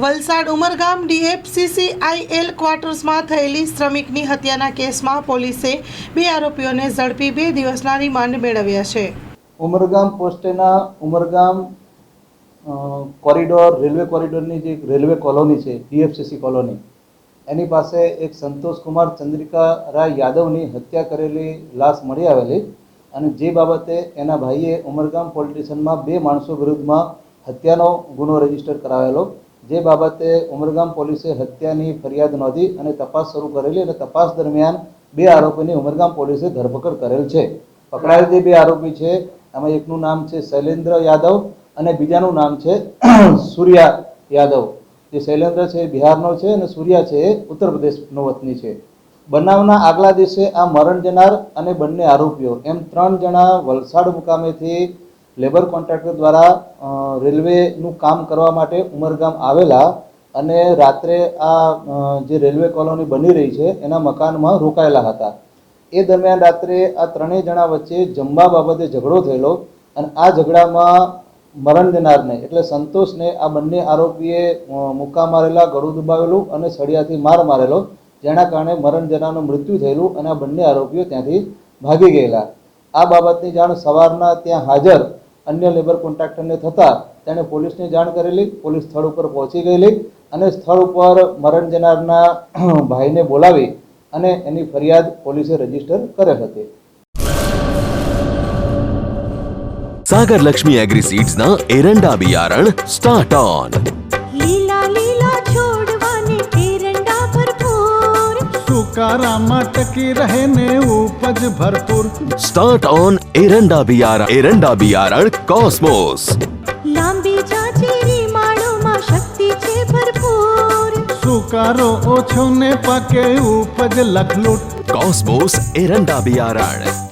વલસાડ ઉમરગામ ડીએફસીસીઆઈએલ ક્વાર્ટર્સમાં થયેલી શ્રમિકની હત્યાના કેસમાં પોલીસે બે આરોપીઓને ઝડપી બે દિવસના રિમાન્ડ મેળવ્યા છે. ઉમરગામ પોસ્ટેના ઉમરગામ કોરિડોર, રેલવે કોરિડોરની જે રેલવે કોલોની છે, ડીએફસીસી કોલોની, એની પાસે એક સંતોષકુમાર ચંદ્રિકા રાય યાદવની હત્યા કરેલી લાશ મળી આવેલી અને જે બાબતે એના ભાઈએ ઉમરગામ પોલીસ સ્ટેશનમાં બે માણસો વિરુદ્ધમાં હત્યાનો ગુનો રજિસ્ટર કરાવેલો જે બાબતે ઉમરગામ પોલીસે હત્યાની ફરિયાદ નોંધી અને તપાસ શરૂ કરેલી અને તપાસ દરમિયાન બે આરોપીની ઉમરગામ પોલીસે ધરપકડ કરેલ છે. પકડાયેલ જે બે આરોપી છે, એમાં એકનું નામ છે શૈલેન્દ્ર યાદવ અને બીજાનું નામ છે સૂર્યા યાદવ. જે શૈલેન્દ્ર છે એ બિહારનો છે અને સૂર્યા છે એ ઉત્તર પ્રદેશનો વતની છે. બનાવના આગલા દિવસે આ મરણ જનાર અને બંને આરોપીઓ, એમ ત્રણ જણા વલસાડ મુકામેથી લેબર કોન્ટ્રાક્ટર દ્વારા રેલવેનું કામ કરવા માટે ઉમરગામ આવેલા અને રાત્રે આ જે રેલવે કોલોની બની રહી છે, એના મકાનમાં રોકાયેલા હતા. એ દરમિયાન રાત્રે આ ત્રણેય જણા વચ્ચે જમવા બાબતે ઝઘડો થયેલો અને આ ઝઘડામાં મરણ જનારને એટલે સંતોષને આ બંને આરોપીએ મુક્કા મારેલા, ગળું દુબાવેલું અને સળિયાથી માર મારેલો, જેના કારણે મરણ જનારનું મૃત્યુ થયેલું અને આ બંને આરોપીઓ ત્યાંથી ભાગી ગયેલા. આ બાબતની જાણ સવારના ત્યાં હાજર અન્ય લેબર કોન્ટ્રાક્ટરને થતાં તેણે પોલીસને જાણ કરેલી. પોલીસ સ્થળ ઉપર પહોંચી ગયેલી અને સ્થળ ઉપર મરણ જનારના ભાઈને બોલાવી અને એની ફરિયાદ પોલીસે રજિસ્ટર કરેલ હતી. સાગર લક્ષ્મી એગ્રી સીડ્સના એરંડા બિયારણ સ્ટાર્ટ ઓન લીલા લીલા છોડ फुकारा मटकी रहने उपज भरपूर। स्टार्ट ऑन एरंडा बियारण एरंडा बियारण कॉस्मोस लांबीच्या चिरी शक्ति चे भरपूर। सुकारो ओछो ने पके उपज लखलूट। कॉस्मोस एरंडा बियारण